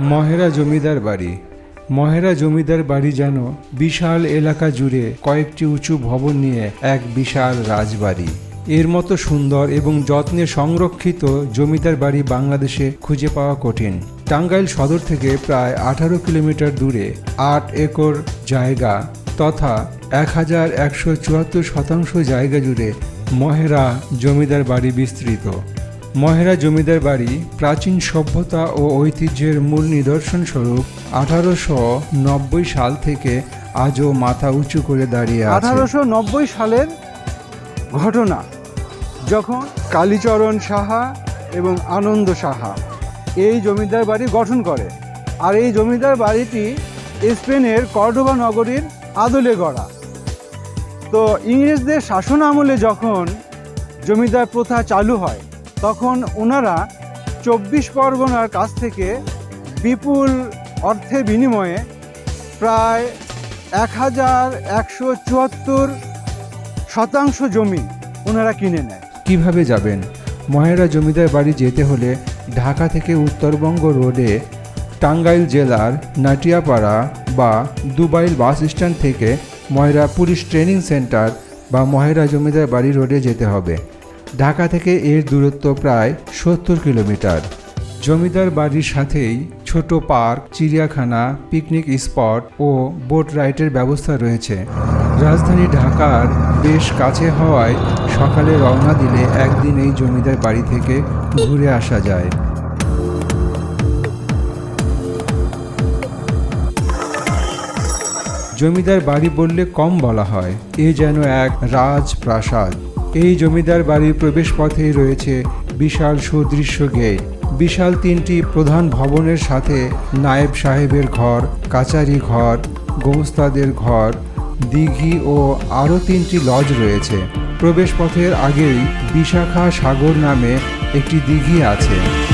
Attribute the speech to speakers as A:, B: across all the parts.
A: মহেরা জমিদার বাড়ি। মহেরা জমিদার বাড়ি যেন বিশাল এলাকা জুড়ে কয়েকটি উঁচু ভবন নিয়ে এক বিশাল রাজবাড়ি। এর মতো সুন্দর এবং যত্নে সংরক্ষিত জমিদার বাড়ি বাংলাদেশে খুঁজে পাওয়া কঠিন। টাঙ্গাইল সদর থেকে প্রায় আঠারো কিলোমিটার দূরে আট একর জায়গা তথা এক হাজার একশো চুয়াত্তর শতাংশ জায়গা জুড়ে মহেরা জমিদার বাড়ি বিস্তৃত। মহেরা জমিদার বাড়ি, প্রাচীন সভ্যতা ও ঐতিহ্যের মূল নিদর্শন স্বরূপ আঠারোশো নব্বই সাল থেকে আজও মাথা উঁচু করে দাঁড়িয়ে
B: আঠারোশো নব্বই সালের ঘটনা, যখন কালীচরণ সাহা এবং আনন্দ সাহা এই জমিদার বাড়ি গঠন করে। আর এই জমিদার বাড়িটি স্পেনের কর্ডোবা নগরীর আদলে গড়া। তো ইংরেজদের শাসন আমলে যখন জমিদার প্রথা চালু হয় তখন ওনারা চব্বিশ পরগনার কাছ থেকে বিপুল অর্থে বিনিময়ে প্রায় এক হাজার একশো চুয়াত্তর শতাংশ জমি ওনারা কিনে নেয়।
A: কীভাবে যাবেন? মহেরা জমিদার বাড়ি যেতে হলে ঢাকা থেকে উত্তরবঙ্গ রোডে টাঙ্গাইল জেলার নাটিয়াপাড়া বা দুবাইল বাস স্ট্যান্ড থেকে ময়রা পুলিশ ট্রেনিং সেন্টার বা মহেরা জমিদার বাড়ি রোডে যেতে হবে। ঢাকা থেকে এর দূরত্ব প্রায় সত্তর কিলোমিটার। জমিদার বাড়ির সাথেই ছোট পার্ক, চিড়িয়াখানা, পিকনিক স্পট ও বোট রাইডের ব্যবস্থা রয়েছে। রাজধানী ঢাকার বেশ কাছে হওয়ায় সকালে রওনা দিলে একদিন এই জমিদার বাড়ি থেকে ঘুরে আসা যায়। জমিদার বাড়ি বললে কম বলা হয়, এ যেন এক রাজপ্রাসাদ। এই জমিদার বাড়ির প্রবেশ পথেই রয়েছে বিশাল সুদৃশ্য গেট। বিশাল তিনটি প্রধান ভবনের সাথে নায়েব সাহেবের ঘর, কাচারি ঘর, গোমস্তাদের ঘর, দিঘি ও আরও তিনটি লজ রয়েছে। প্রবেশ পথের আগেই বিশাখা সাগর নামে একটি দিঘি আছে।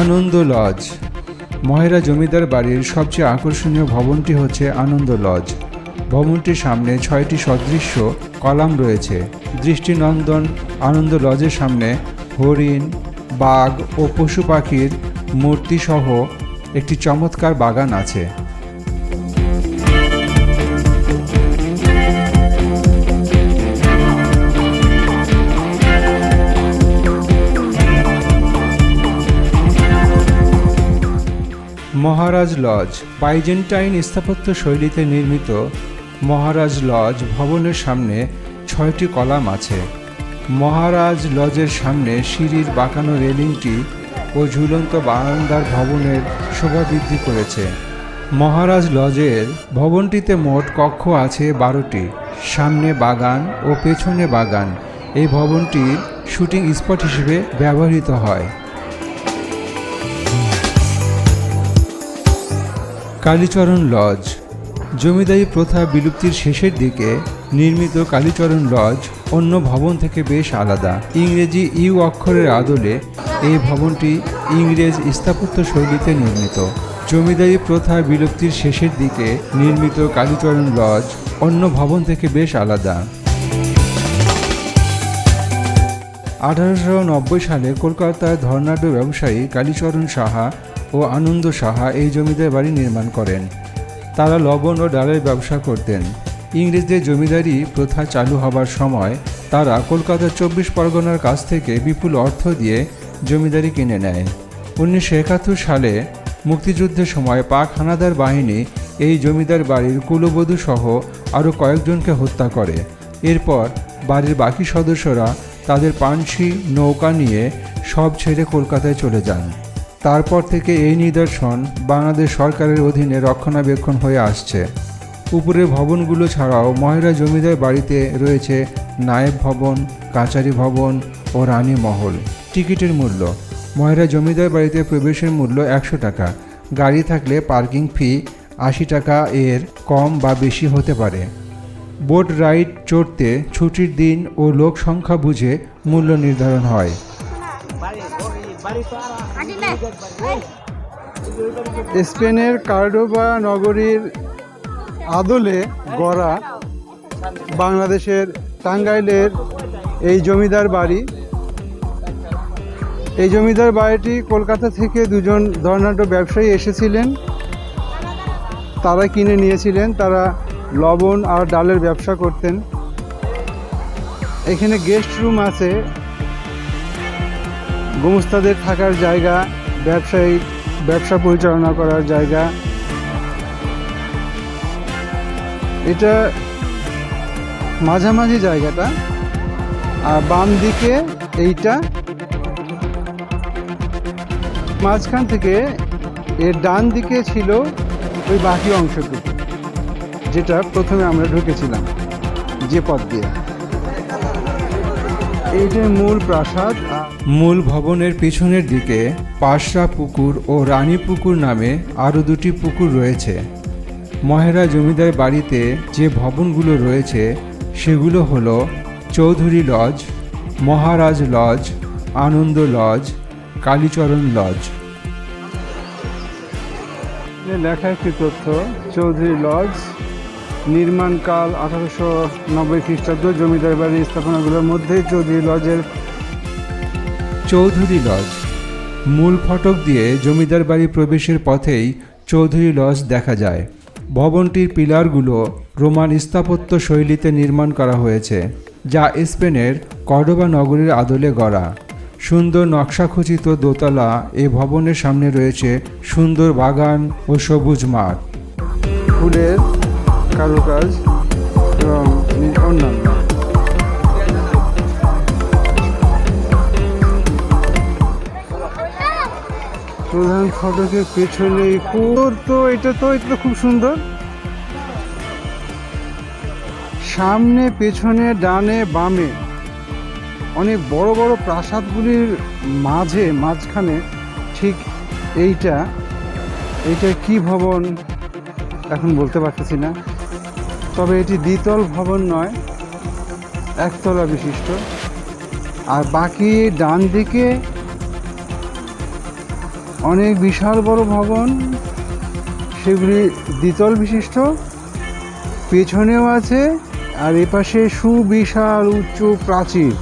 A: আনন্দ লজ। মহেরা জমিদার বাড়ির সবচেয়ে আকর্ষণীয় ভবনটি হচ্ছে আনন্দ লজ। ভবনটির সামনে ছয়টি সদৃশ্য কলাম রয়েছে। দৃষ্টিনন্দন আনন্দ লজের সামনে হরিণ, বাঘ ও পশু পাখির মূর্তিসহ একটি চমৎকার বাগান আছে। মহারাজ লজ, বাইজেন্টাইন স্থাপত্য শৈলীতে নির্মিত মহারাজ লজ ভবনের সামনে ছয়টি কলাম আছে। মহারাজ লজের সামনে সিঁড়ির বাঁকানো রেলিংটি ও ঝুলন্ত বারান্দার ভবনের শোভা বৃদ্ধি করেছে। মহারাজ লজের ভবনটিতে মোট কক্ষ আছে বারোটি। সামনে বাগান ও পেছনে বাগান। এই ভবনটির শুটিং স্পট হিসেবে ব্যবহৃত হয়। কালীচরণ লজ। জমিদারি প্রথা বিলুপ্তির শেষের দিকে নির্মিত কালীচরণ লজ অন্য ভবন থেকে বেশ আলাদা। ইংরেজি ইউ অক্ষরের আদলে এই ভবনটি ইংরেজ স্থাপত্য শৈলীতে নির্মিত। জমিদারি প্রথা বিলুপ্তির শেষের দিকে নির্মিত কালীচরণ লজ অন্য ভবন থেকে বেশ আলাদা। আঠারোশো নব্বই সালে কলকাতার ধর্নাঢ্য ব্যবসায়ী কালীচরণ সাহা ও আনন্দ সাহা এই জমিদার বাড়ি নির্মাণ করেন। তারা লবণ ও ডালের ব্যবসা করতেন। ইংরেজদের জমিদারি প্রথা চালু হবার সময় তারা কলকাতার চব্বিশ পরগনার কাছ থেকে বিপুল অর্থ দিয়ে জমিদারি কিনে নেয়। উনিশশো একাত্তর সালে মুক্তিযুদ্ধের সময় পাক হানাদার বাহিনী এই জমিদার বাড়ির কুলবধূ সহ আরও কয়েকজনকে হত্যা করে। এরপর বাড়ির বাকি সদস্যরা তাদের পানসি, নৌকা নিয়ে সব ছেড়ে কলকাতায় চলে যান। তারপর থেকে এই নিদর্শন বাংলাদেশ সরকারের অধীনে রক্ষণাবেক্ষণ হয়ে আসছে। উপরের ভবনগুলো ছাড়াও মহেরা জমিদার বাড়িতে রয়েছে নায়েব ভবন, কাচারি ভবন ও রানী মহল। টিকিটের মূল্য। মহেরা জমিদার বাড়িতে প্রবেশের মূল্য একশো টাকা। গাড়ি থাকলে পার্কিং ফি আশি টাকা এর কম বা বেশি হতে পারে। বোট রাইড চড়তে ছুটির দিন ও লোক সংখ্যা বুঝে মূল্য নির্ধারণ হয়।
B: স্পেনের কার্ডোবা নগরীর আদলে গড়া বাংলাদেশের টাঙ্গাইলের এই জমিদার বাড়ি। এই জমিদার বাড়িটি কলকাতা থেকে দুজন ধর্নাঢ্য ব্যবসায়ী এসেছিলেন। তারা কিনে নিয়েছিলেন, তারা লবণ আর ডালের ব্যবসা করতেন। এখানে গেস্ট রুম আছে। গোমস্তাদের থাকার জায়গা, ব্যবসায়ী, ব্যবসা পরিচালনা করার জায়গা। এটা মাঝামাঝি জায়গাটা, আর বাম দিকে এইটা। মাঝখান থেকে এর ডান দিকে ছিল ওই বাকি অংশটুকু, যেটা প্রথমে আমরা ঢুকেছিলাম যে পথ দিয়ে। এইটাই মূল প্রাসাদ।
A: মূল ভবনের পিছনের দিকে পাশরা পুকুর ও রানী পুকুর নামে আরও দুটি পুকুর রয়েছে। মহেরা জমিদার বাড়িতে যে ভবনগুলো রয়েছে সেগুলো হলো Chowdhury lodge Maharaj lodge Ananda lodge Kalicharan lodge.
B: লেখা একটি তথ্য চৌধুরী লজ নির্মাণকাল আঠারোশো নব্বই খ্রিস্টাব্দ জমিদার বাড়ির স্থাপনাগুলোর মধ্যে চৌধুরী লজের
A: চৌধুরী লজ মূল ফটক দিয়ে জমিদার বাড়ি প্রবেশের পথেই চৌধুরী লজ দেখা যায়। ভবনটির পিলারগুলো রোমান স্থাপত্য শৈলীতে নির্মাণ করা হয়েছে যা স্পেনের কর্ডোবা নগরীর আদলে গড়া। সুন্দর নকশাখচিত দোতলা এ ভবনের সামনে রয়েছে সুন্দর বাগান ও সবুজ মাঠ।
B: ফুলের কারুকাজ এবং অন্যান্য। প্রধান ফটকের পেছনে পুর তো এটা তো, এটা খুব সুন্দর। সামনে, পেছনে, ডানে, বামে, অনেক বড় বড় প্রাসাদগুলির মাঝে, মাঝখানে ঠিক এইটা। এইটা কি ভবন? এখন বলতে পারতেছি না। তবে এটি দ্বিতল ভবন নয়, একতলা বিশিষ্ট। আর বাকি ডান দিকে অনেক বিশাল বড় ভবন, সেগুলি দ্বিতল বিশিষ্ট, পেছনেও আছে আর এপাশে সুবিশাল উচ্চ প্রাচীর।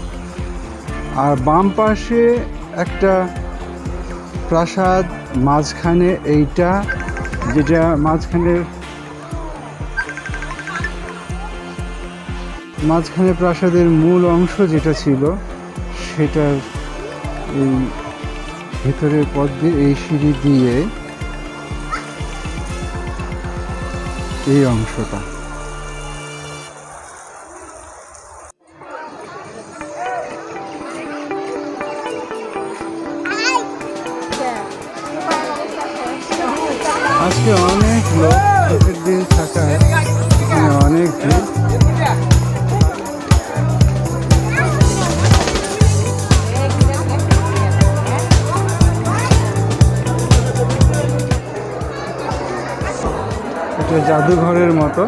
B: আর বাম পাশে একটা প্রাসাদ, মাঝখানে এইটা, যেটা মাঝখানের মাঝখানে প্রাসাদের মূল অংশ যেটা ছিল, সেটার এই ভেতরের পথ দিয়ে, এই সিঁড়ি দিয়ে এই অংশটা। জাদুঘরের মতো।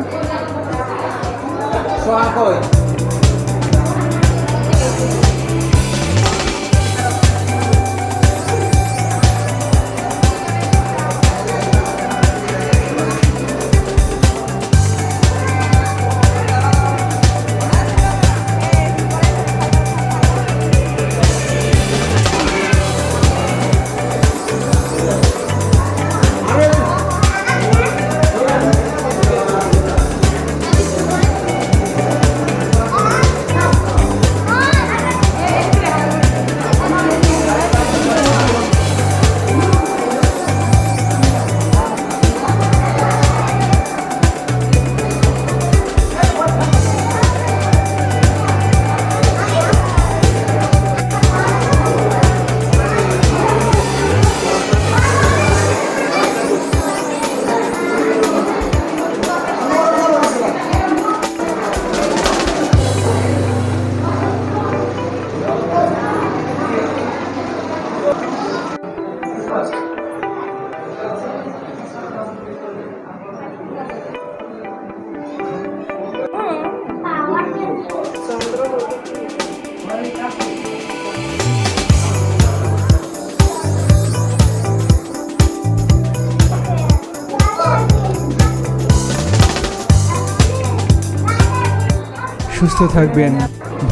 A: সুস্থ থাকবেন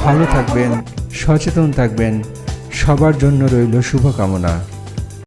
A: ভালো থাকবেন সচেতন থাকবেন। সবার জন্য রইল শুভকামনা।